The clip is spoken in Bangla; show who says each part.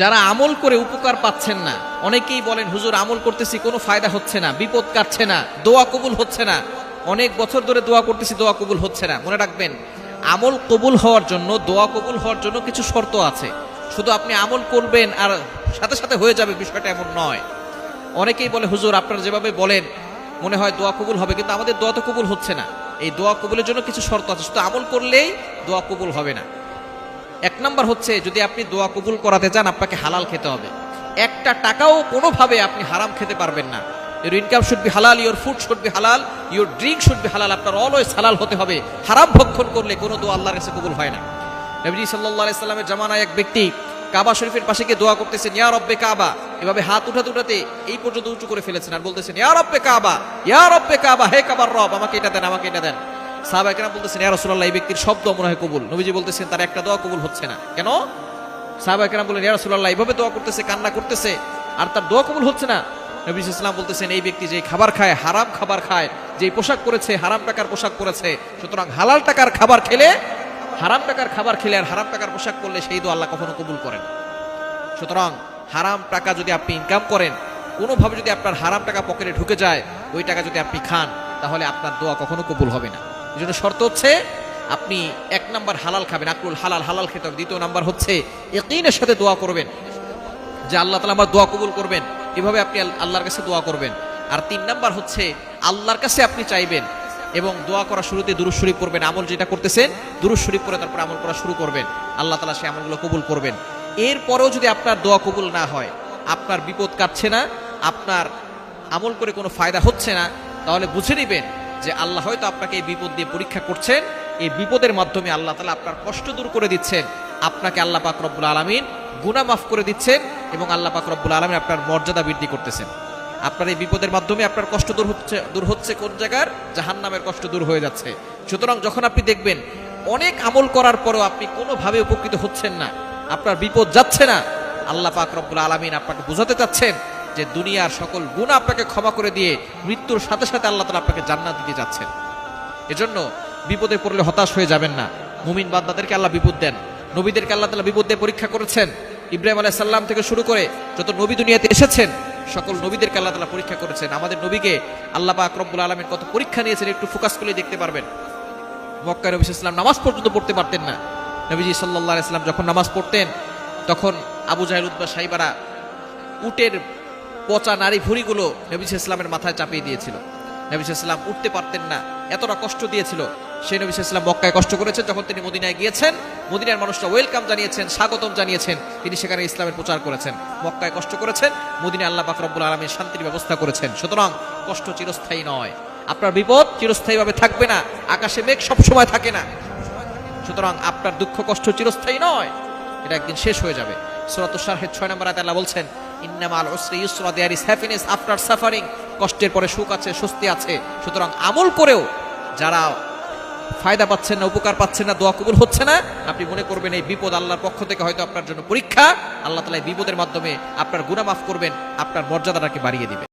Speaker 1: যারা আমল করে উপকার পাচ্ছেন না, অনেকেই বলেন, হুজুর, আমল করতেছি, কোনো ফায়দা হচ্ছে না, বিপদ কাটছে না, দোয়া কবুল হচ্ছে না। অনেক বছর ধরে দোয়া করতেছি, দোয়া কবুল হচ্ছে না। মনে রাখবেন, আমল কবুল হওয়ার জন্য, দোয়া কবুল হওয়ার জন্য কিছু শর্ত আছে। শুধু আপনি আমল করবেন আর সাথে সাথে হয়ে যাবে, বিষয়টা এমন নয়। অনেকেই বলে, হুজুর, আপনারা যেভাবে বলেন, মনে হয় দোয়া কবুল হবে, কিন্তু আমাদের দোয়া তো কবুল হচ্ছে না। এই দোয়া কবুলের জন্য কিছু শর্ত আছে। শুধু আমল করলেই দোয়া কবুল হবে না। এক নম্বর হচ্ছে, যদি আপনি দোয়া কবুল করাতে চান, আপনাকে হালাল খেতে হবে। একটা টাকাও কোনোভাবে আপনি হারাম খেতে পারবেন না। Your income should be halal your food should be halal your drink should be halal আপনার অলওয়েজ হালাল হতে হবে। হারাম ভক্ষণ করলে কোনো দোয়া আল্লাহর কাছে কবুল হয় না। নবীজি সাল্লাল্লাহু আলাইহি জামানায় এক ব্যক্তি কাবা শরীফের পাশে গিয়ে দোয়া করতেছেন, ইয়া রব্বে কাবা। এভাবে হাত উঠাতে উঠাতে এই পর্যন্ত উঁচু করে ফেলেছেন আর বলতেছেন, ইয়া রব্বে কাবা, ইয়া রব্বে কাবা, হে কাবার রব, আমাকে এটা দেন, আমাকে এটা দেন। সাহাবা বলতেছেন, ইয়া রাসূলুল্লাহ, এই ব্যক্তির শব্দ মনে হয় কবুল। নবীজি বলতেছেন, তার একটা দোয়া কবুল হচ্ছে না। কেন? সাহাবা কেন বলেন ইয়া এইভাবে দোয়া করতেছে, কান্না করতেছে, আর তার দোয়া কবুল হচ্ছে না? নবী ইসলাম বলতেছেন, এই ব্যক্তি যে খাবার খায়, হারাম খাবার খায় যে পোশাক করেছে হারাম টাকার পোশাক করেছে সুতরাং হালাল টাকার খাবার খেলে, হারাম টাকার খাবার খেলে আর হারাম টাকার পোশাক করলে সেই দোয়া আল্লাহ কখনো কবুল করেন সুতরাং হারাম টাকা যদি আপনি ইনকাম করেন, কোনোভাবে যদি আপনার হারাম টাকা পকেটে ঢুকে যায়, ওই টাকা যদি আপনি খান, তাহলে আপনার দোয়া কখনো কবুল হবে না। এই জন্য শর্ত হচ্ছে, আপনি এক নাম্বার হালাল খাবেন আকরুল হালাল হালাল খেতে হবে। দ্বিতীয় নাম্বার হচ্ছে, ইকিনের সাথে দোয়া করবেন। যে আল্লাহ তালা আমার দোয়া কবুল করবেন, এভাবে আপনি আল- আল্লাহর কাছে দোয়া করবেন। আর তিন নাম্বার হচ্ছে, আল্লাহর কাছে আপনি চাইবেন এবং দোয়া করা শুরুতে দুরুজ শরীফ করবেন আমল যেটা করতেছেন দুরুজ শরীফ করে তারপর আমল করা শুরু করবেন। আল্লাহ তালা সে আমলগুলো কবুল করবেন। এরপরেও যদি আপনার দোয়া কবুল না হয়, আপনার বিপদ কাটছে না, আপনার আমল করে কোনো ফায়দা হচ্ছে না, তাহলে বুঝে নেবেন যে আল্লাহ হয়তো আপনাকে এই বিপদ দিয়ে পরীক্ষা করছেন, এই বিপদের মাধ্যমে আল্লাহ তালা আপনার কষ্ট দূর করে দিচ্ছেন। আপনাকে আল্লাহ পাক রব্বুল আলমিন গুনাহ মাফ করে দিচ্ছেন এবং আল্লাহ পাক রব্বুল আলমিন আপনার মর্যাদা বৃদ্ধি করতেছেন। আপনার এই বিপদের মাধ্যমে আপনার কষ্ট দূর হচ্ছে দূর হচ্ছে কোন জায়গার? জাহান নামের কষ্ট দূর হয়ে যাচ্ছে। সুতরাং যখন আপনি দেখবেন অনেক আমল করার পরেও আপনি কোনোভাবে উপকৃত হচ্ছেন না, আপনার বিপদ যাচ্ছে না, আল্লাহ পাক রব্বুল আলমিন আপনাকে বোঝাতে চাচ্ছেন যে দুনিয়ার সকল গুণ আপনাকে ক্ষমা করে দিয়ে মৃত্যুর সাথে সাথে আল্লাহ তালা আপনাকে জান্নাত দিতে যাচ্ছেন। এজন্য বিপদে পড়লে হতাশ হয়ে যাবেন না। মুমিন বান্দাদেরকে আল্লাহ বিপদ দেন। নবীদেরকে আল্লাহ তালা বিপদ পরীক্ষা করেছেন। ইব্রাহিম আলাহ সাল্লাম থেকে শুরু করে যত নবী দুনিয়াতে এসেছেন, সকল নবীদেরকে আল্লাহ তালা পরীক্ষা করেছেন। আমাদের নবীকে আল্লাহ বা রব্বুল আলমের কত পরীক্ষা নিয়েছেন একটু ফোকাস করে দেখতে পারবেন। মক্কা নবী ইসলাম নামাজ পর্যন্ত পড়তে পারতেন না। নবীজি সাল্লাহ ইসলাম যখন নামাজ পড়তেন, তখন আবু জাহেল উদ্বা সাইবারা উটের পচা নারী ভুড়িগুলো নবী ইসলামের মাথায় চাপিয়ে দিয়েছিল। নবী ইসলাম উঠতে পারতেন না। এতটা কষ্ট দিয়েছিল। সেই নবী ইসলাম মক্কায় কষ্ট করেছেন। যখন তিনি মদিনায় গিয়েছেন, মদিনার মানুষরা ওয়েলকাম জানিয়েছেন, স্বাগতম জানিয়েছেন। তিনি সেখানে ইসলামের প্রচার করেছেন। মক্কায় কষ্ট করেছেন। মদিনা আল্লাহ পাক রব্বুল আলমীর শান্তির ব্যবস্থা করেছেন। সুতরাং কষ্ট চিরস্থায়ী নয়। আপনার বিপদ চিরস্থায়ীভাবে থাকবে না। আকাশে মেঘ সবসময় থাকে না। সুতরাং আপনার দুঃখ কষ্ট চিরস্থায়ী নয়। এটা একদিন শেষ হয়ে যাবে। সুরাত শারহের ছয় নম্বর আয়াতে আল্লাহ বলছেন ইন্নামাল উসরি ইউসরা there is happiness after suffering কষ্টের পরে সুখ আছে, স্বস্তি আছে। সুতরাং আমল করেও যারা ফায়দা পাচ্ছেন না, উপকার পাচ্ছেন না, দোয়া কবুল হচ্ছে না, আপনি মনে করবেন এই বিপদ আল্লাহর পক্ষ থেকে হয়তো আপনার জন্য পরীক্ষা। আল্লাহ তালা বিপদের মাধ্যমে আপনার গুণামাফ মাফ করবেন, আপনার মর্যাদাটাকে বাড়িয়ে দিবেন।